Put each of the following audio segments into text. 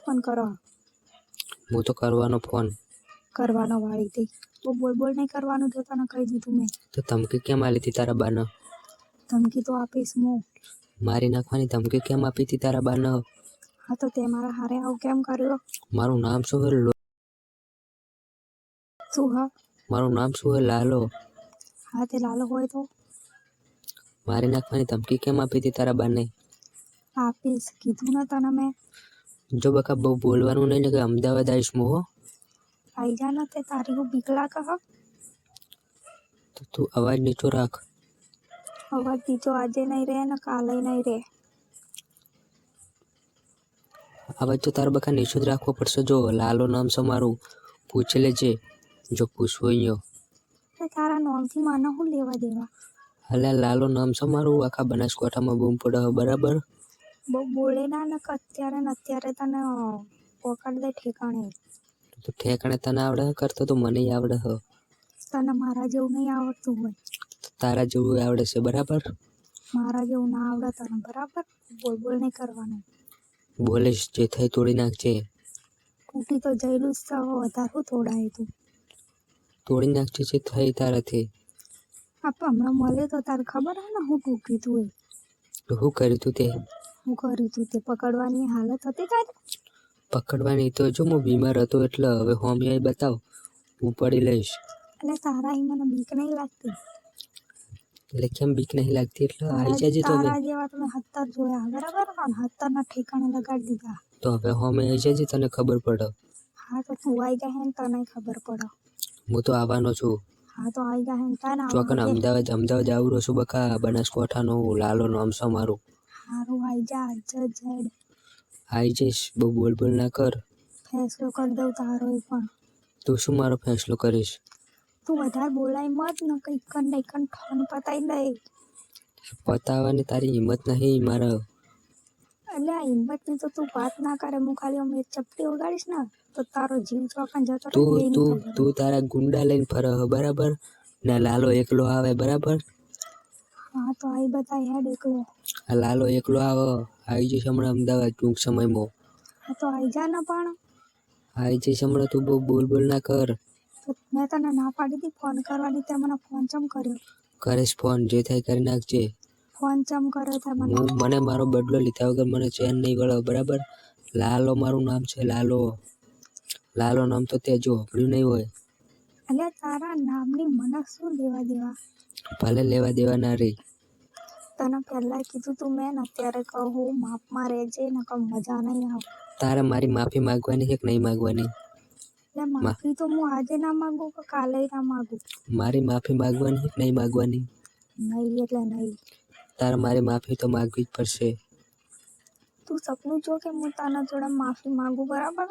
Phone કરો. હું તો કરવાનો ફોન. કરવાનો વાળી તે બહુ બોલ બોલ નહીં કરવાનું તો તને કહી દીધું મેં. તો ધમકી કેમ આલી હતી તારા બાને? ધમકી તો આપીશ હું. મારી નાખવાની ધમકી કેમ આપી હતી તારા બાને? હા તો તે મારા હારે આવું કેમ કર્યો? મારું નામ શું હે લો- શું હા? મારું નામ શું હે લાલો? હા તે લાલો હોય તો. મારી નાખવાની ધમકી કેમ આપી હતી તારા બાને? આપીશ કીધું ને તને મેં. જો બકા બહુ બોલવાનું નહીં કે અમદાવાદ આવીશ હું હો. આઈ જા ને તે તારી હું બીક લાગે તો તું અવાજ નીચો રાખ. અવાજ બીજો આજે નહીં રહે ને કાલે નહીં રહે. અવાજ તો તારા બકા નીચો જ રાખવો પડશે. જો લાલો નામ છે મારું પૂછ લેજે જો પૂછવું યો તારા નોમથી મને હું લેવા દેવા? હલે લાલો નામ છે મારું આખા બનાસકાંઠામાં બૂમ પડે બરાબર? બહુ બોલે ના ને અત્યારે ને અત્યારે તને પકડ દે ઠેકાણે. તો ઠેકાણે તને આવડે હે કરતો તો મને આવડે હ? તને મારા જેવું નહીં આવડતું હોય. તારા જેવું આવડે છે બરાબર? મારા જેવું ના આવડે તને બરાબર? બોલ બોલ નહીં કરવાનું. બોલીશ જે થઈ તોડી નાખજે. તૂટી તો જઈલું જ વધારે તોડાય તું? તોડી નાખજે જે થઈ તારાથી. આપ હમણાં મળે તો તારે ખબર હે ને હું તૂટી તું એ? શું કર્યું તું તે? હું કર્યું તું તે પકડવાની હાલત હતી તારી? પકડવાની તો જો હું બીમાર હતો એટલે હવે હોમિયાઈ બતાવ હું પડી લઈશ. એટલે તારા અહીં મને બીક નહીં લાગતી? એટલે કેમ બીક નહીં લાગતી? એટલે આવી જજે તો તારા જેવા તમે હત્તર જોયા બરાબર? પણ હત્તરના ઠેકાણે લગાડી દીધા. તો હવે હોમે આવી જજે તને ખબર પડે. હા તો તું આવી જાય ને તને ખબર પડે. હું તો આવવાનો છું. હા તો આવી જાય ને તને ચોકન અમદાવાદ અમદાવાદ આવું છું બકા બનાસકાંઠાનો લાલો નામ છે મારું? સારું આવી જા જજ જેડ આઈ જઈશ. બહુ બોલ બોલ ના કર. ફેસલો કરી દઉં તારો પણ. તું શું મારો ફેસલો કરીશ? તું વધારે બોલાય મત ને કંઈક કન નહીં કન ઠોન પતાવી દે. પતાવવાની તારી હિંમત નહીં મારા. એટલે આ હિંમતની તો તું વાત ના કરે. હું ખાલી અમે ચપટી વગાડીશ ને તો તારો જીવ ચોકન જતો તું તું તું તારા ગુંડા લઈને ફર બરાબર? ને લાલો એકલો આવે બરાબર? હા તો આઈ બતાય હેડ એકલો. લાલો એકલો આવો. આવી જઈશ હમણાં અમદાવાદ ટૂંક સમયમાં. હા તો આવી જા ના પણ. આવી જઈશ હમણાં તું બહુ બોલ બોલ ના કર. મેં તને ના પાડી હતી ફોન કરવાની તે મને ફોન ચમ કર્યો? કરીશ ફોન જે થાય કરી નાખજે. ફોન ચમ કર્યો તે મને? હું મને મારો બદલો લીધા વગર મને ચેન નહીં ગળો બરાબર? લાલો મારું નામ છે લાલો. લાલો નામ તો તે જો નહીં હોય. અલ્યા તારા નામની મને શું લેવા દેવા? ભલે લેવા દેવા ના રહી તને પહેલા કીધું તું મેં અત્યારે કહું માપમાં રહેજે ને કહું મજા નહીં આવે. તારે મારી માફી માંગવાની છે કે નહીં માંગવાની? માફી તો હું આજે ના માંગુ કે કાલે ના માંગુ? મારી માફી માંગવાની છે કે નહીં માંગવાની? નહીં એટલે નહીં. તારે મારી માફી તો માંગવી જ પડશે. તું સપનું જો કે હું તારા જોડે માફી માંગુ બરાબર?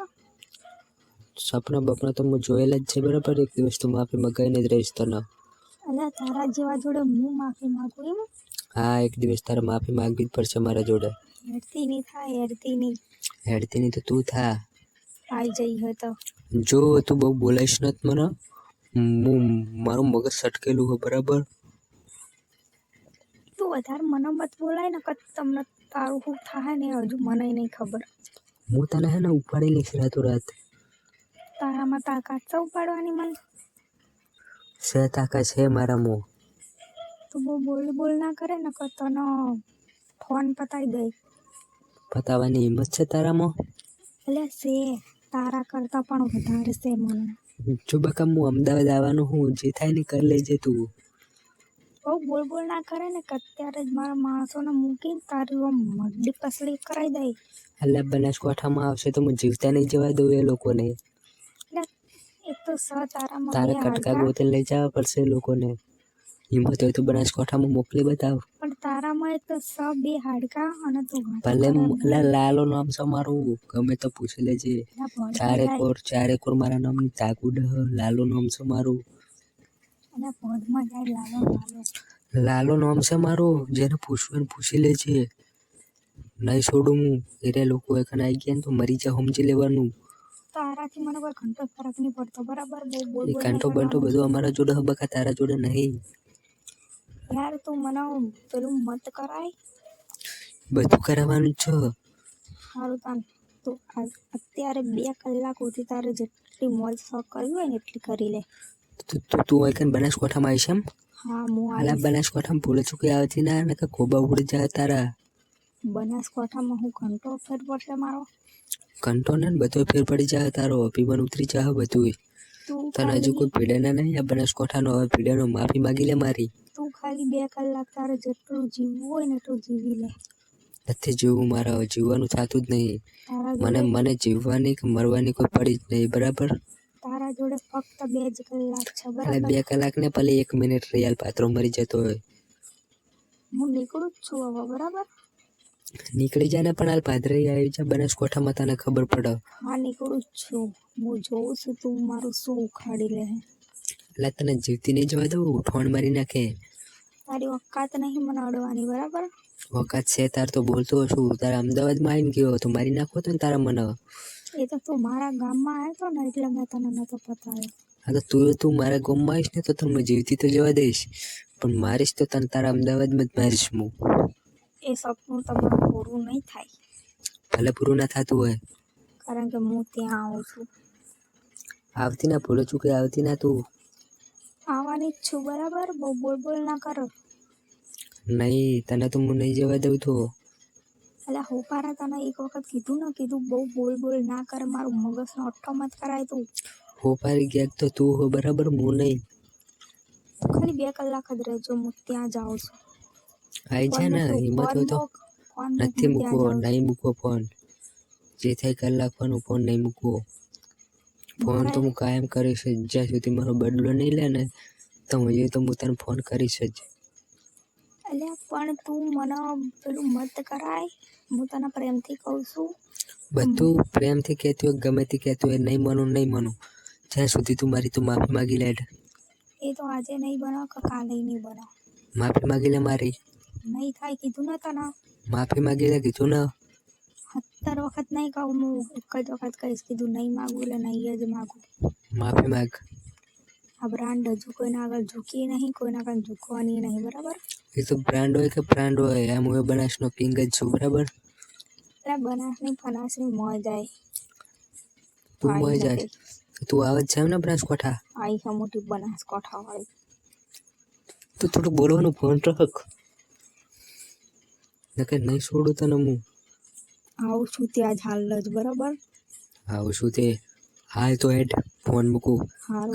સપના બપના તો હું જોયેલા જ છે બરાબર? એક દિવસ તો માફી મગાઈને જ રહીશ તને. એટલે તારા જેવા જોડે હું માફી માંગુ એમ? હા એક દિવસ તારે માફી માંગવી જ પડશે મારા જોડે. હેડતી નહીં થાય હેડતી નહીં. હેડતી નહીં તો તું થા. આવી જઈ હતો જો તું બહુ બોલાઈશ નથી મને. હું મારું મગજ સટકેલું હોય બરાબર? તું વધારે મને મત બોલાય ને કદ તમને તારું શું થાય ને હજુ મને નહીં ખબર. હું તને હે ને ઉપાડી લઈશ રાતો રાત તારામાં તાકાત છે ઉપાડવાની મને? છે તાકાત છે મારામાં તું બહુ બોલ બોલ ના કરે ને તો તને ફોન પતાવી દે. પતાવવાની હિંમત છે તારા મો? એટલે છે તારા કરતાં પણ વધારે છે મને. જો બકા હું અમદાવાદ આવવાનું હું જે થાય ને કરી લેજે તું. બહુ બોલ બોલ ના કરે ને કે અત્યારે જ મારા માણસોને મૂકીને તારી આમ મરડી પસલી કરાવી દઈ એટલે બનાસકાંઠામાં આવશે તો હું જીવતા નહીં જવા દઉં એ લોકોને એટલે એક તો સ તારામાં તારે કટકા ગોતે લઈ જવા પડશે લોકોને. હિંમત હોય તો બનાસકાંઠામાં મોકલી બતાવ. પણ તારામાં તો સ બે હાડકા અને તું ભલે લાલો નામ છે મારું. ગમે તો પૂછી લેજે. ચારે કોર ચારે કોર મારા નામની તાકુડ લાલો નામ છે મારું. લાલો નામ છે મારું. જેને પૂછવું પૂછી લેજે. નહીં છોડું હું. એરે લોકો એખાને આવી ગયા તો મરી જા સમજી લેવાનું. તારાથી મને કોઈ ઘંટો ફરક નહીં પડતો. બરાબર? બહુ બોલ કાંટો બંટો. બધું અમારા જોડે હબકા બકા તારા જોડે નહીં. યાર તું મને પેલું મત કરાય? બધું કરાવવાનું છો. હારું સારું તાન. તો અત્યારે બે કલાક સુધી તારે જેટલી મોજ શોખ કરવી હોય ને એટલી કરી લે. તું તું તું બનાસકોઠામાં આવીશ એમ? હા હું આલા બનાસકોઠામાં ભૂલે ચૂકી આવતી ના ને કે ખોબા ઉડી જાય તારા. બનાસકાંઠામાં હું ઘંટો ફેર પડશે મારો? કંટો ને બધો ફેર પડી જાય તારો અભિમાન ઉતરી જાય બધું તને હજુ કોઈ પીડાના નહીં આ બનાસકાંઠાનો? હવે પીડાનો માફી માગી લે મારી. તું ખાલી બે કલાક તારે જેટલું જીવવું હોય ને એટલું જીવી લે. નથી જીવવું મારા જીવવાનું થતું જ નહીં. મને મને જીવવાની કે મરવાની કોઈ પડી જ નહીં બરાબર? તારા જોડે ફક્ત બે જ કલાક છે બરાબર? બે કલાક ને ભલે એક મિનિટ રિયલ પાત્રો મરી જતો હોય. હું નીકળું જ છું હવે બરાબર? નીકળી જાય ને પણ હાલ પાદરી આવી જાય બનાસકોઠામાં તને ખબર પડે. હા નીકળું જ છું. હું જોઉં છું તું મારું શું ઉખાડી લે એટલે તને જીવતી નહીં જવા દઉં? ઠોણ મારી નાખે. તારી વકાત નહીં મને અડવાની બરાબર? વખત છે તાર તો બોલતો છું. તારા અમદાવાદમાં આવીને ગયો તો મારી નાખો તો તારા મને. એ તો તું મારા ગામમાં આવ્યો તો ને એટલે મેં તને નતો પતાવ્યો હા તો તું તું મારા ગામમાં આવીશ ને તો તને જીવતી તો જવા દઈશ. પણ મારીશ તો તને તારા અમદાવાદમાં જ મારીશ હું. એ સપનું તમારું પૂરું નહીં થાય. ભલે પૂરું ના થતું હોય. કારણ કે હું ત્યાં આવું છું. આવતી ના ભૂલો ચૂકે આવતી ના તું? આવવાની જ છું બરાબર? બહુ બોલ બોલ ના કરો. નહીં તને તો હું નહીં જવા દઉં તો. એટલે હું પારા તને એક વખત કીધું ને કીધું બહુ બોલ બોલ ના કરે મારું મગજનો અઠ્ઠો મત કરાય તું. હો પારી ગયા તો તું હો બરાબર? હું નહીં. ખાલી બે કલાક જ રહેજો હું ત્યાં જાઉં છું. આઈ છે ને હિંમત હોય તો નથી મૂકવો નહીં મૂકવો ફોન જે થાય કલાક ફોન ફોન નહીં મૂકવો. ફોન તો હું કાયમ કરીશ જ. જ્યાં સુધી મારો બદલો નહીં લે ને તો હું તો હું તને ફોન કરીશ જ. એટલે પણ તું મને પેલું મત કરાય. હું તને પ્રેમથી કહું છું. બધું પ્રેમથી કહેતી હોય ગમે તે કહેતું હોય નહીં માનું નહીં માનું. જ્યાં સુધી તું મારી તું માફી માગી લે એ તો આજે નહીં બનાવ કે કાલે નહીં બનાવ માફી માગી લે મારી. નહીં થાય કીધું ને. તને માફી માંગી લે કીધું ને. સત્તર વખત નહીં કહું હું એક જ વખત કહીશ કીધું નહીં માગું એટલે નહીં જ માગું. માફી માંગ. આ બ્રાન્ડ હજુ કોઈના આગળ ઝૂકીએ નહીં કોઈના આગળ ઝૂકવાની નહીં બરાબર? એ તો બ્રાન્ડ હોય કે બ્રાન્ડ હોય એમ હું બનાસનો કિંગ જ છું બરાબર? એટલે બનાસની ફનાસની મોજ આવે તું મોય જાય તું આવે છે એમ ને બનાસકાંઠા? આઈ છે મોટી બનાસકોઠા વાળી તો થોડું બોલવાનું ફોન રખ. નકે નહીં છોડું તને હું. આવું છું ત્યાં જ હાલ જ બરાબર? આવું શું તે. હાલ તો હેડ ફોન મૂકું.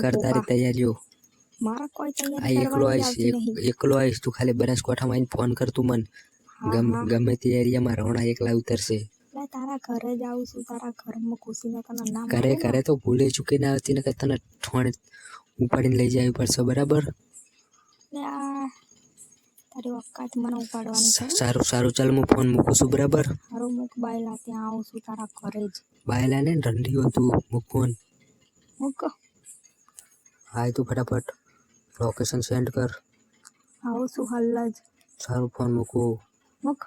કરતા કર તારી તૈયારીઓ. મારા કોઈ તૈયારી એકલો આવીશ એકલો આવીશ. તું ખાલી બનાસકાંઠામાં આવીને ફોન કર તું મન. ગમે તે એરિયામાં રહોણા એકલા ઉતરશે. તારા ઘરે જ આવું છું તારા ઘરમાં ખુશીને તને ના કરે મળે ને. કરે તો ભૂલે ચૂકી ના હતી ને તને ઠોણ ઉપાડીને લઈ જવી પડશે બરાબર? તારી ઓકાત મને ઉપાડવાની છે. સારું સારું. ચાલ હું ફોન મૂકું છું બરાબર? મારું મુખ બાયલા ત્યાં આવું છું તારા ઘરે જ. બાયલા ને ઠંડી હતું મૂક ફોન મૂક. હા તું ફટાફટ લોકેશન સેન્ડ કર. આવું છું હાલ જ. સારું ફોન મૂકું. મૂક.